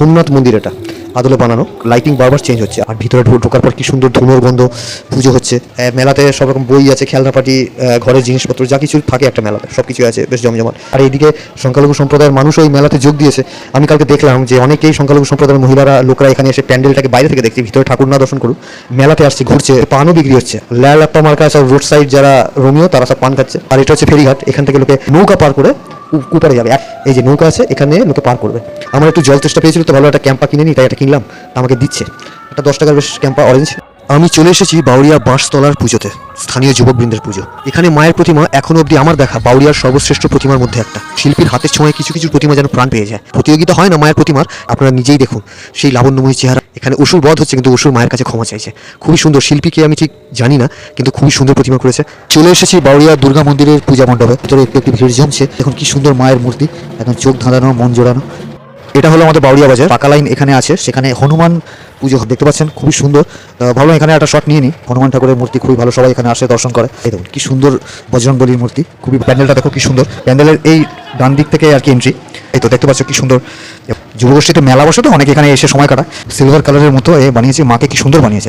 সোমনাথ মন্দির এটা। আদলে বানানো। লাইটিং বারবার চেঞ্জ হচ্ছে। আর ভিতরে ঢোকার পর কি সুন্দর ধুনোর গন্ধ পুজো হচ্ছে। মেলাতে সব রকম বই আছে খেলনাপাটি আহ, ঘরের জিনিসপত্র যা কিছু থাকে একটা মেলাতে সব কিছু আছে বেশ জমজমাট। আর এইদিকে সংখ্যালঘু সম্প্রদায়ের মানুষ ওই মেলাতে যোগ দিয়েছে। আমি কালকে দেখলাম যে অনেকেই সংখ্যালঘু সম্প্রদায়ের মহিলারা লোকরা এখানে এসে প্যান্ডেলটাকে বাইরে থেকে দেখছি ভিতরে ঠাকুর না দর্শন করুন মেলাতে আসছে ঘুরছে পানও বিক্রি হচ্ছে। ল্যাপটপ মার্কা সব রোড সাইড যারা রোমিও তারা সব পান খাচ্ছে। আর এটা হচ্ছে ফেরিঘাট। এখান থেকে লোকে নৌকা পার করে উপরে যাবে। এই যে নৌকা আছে, এখানে লোকে পার করবে। আমার একটু জল চেষ্টা পেয়েছিল, তো ভালো একটা ক্যাম্পা কিনে নিই তাই এটা কিনলাম। আমাকে দিচ্ছে। একটা দশ টাকার বেশ ক্যাম্পা অরেঞ্জ আমি চলে এসেছি বাউরিয়া বাঁশতলার পুজোতে, স্থানীয় যুবকবৃন্দের পুজো। এখানে মায়ের প্রতিমা এখনও অবধি আমার দেখা, বাউরিয়ার সর্বশ্রেষ্ঠ প্রতিমার মধ্যে একটা। শিল্পীর হাতের ছোঁয়ায় কিছু কিছু প্রতিমা যেন প্রাণ পেয়ে যায়। প্রতিযোগিতা হয় না মায়ের প্রতিমার, আপনারা নিজেই দেখুন। সেই লাবণ্যময়ী চেহারা, এখানে অসুর বধ হচ্ছে, কিন্তু অসুর মায়ের কাছে ক্ষমা চাইছে। খুবই সুন্দর, শিল্পীকে আমি ঠিক জানি না, কিন্তু খুবই সুন্দর প্রতিমা করেছে। চলে এসেছি বাউরিয়া দুর্গা মন্দিরের পূজা মণ্ডপে, ভিতরে একটু একটু ভিড় জমছে। এখন কি সুন্দর মায়ের মূর্তি এখন চোখ ধাঁধানো, মন জোড়ানো। এটা হলো আমাদের বাউরিয়া বাজার। পাকা লাইন এখানে আছে, সেখানে হনুমান পুজো দেখতে পাচ্ছেন, খুবই সুন্দর। ভাবলাম এখানে একটা শট নিয়ে নিই। হনুমান ঠাকুরের মূর্তি খুবই ভালো, সবাই এখানে আসে দর্শন করে। এই দেখুন, কি সুন্দর বজরংবলীর মূর্তি, খুবই প্যান্ডেলটা দেখো কি সুন্দর। প্যান্ডেলের এই ডান দিক থেকে আর কি এন্ট্রি এই তো দেখতে পাচ্ছ কি সুন্দর। যুবগোষ্ঠীতে মেলা বসে তো, অনেকে এখানে এসে সময় কাটায়। সিলভার কালারের মতো এ বানিয়েছে, মাকে কি সুন্দর বানিয়েছে।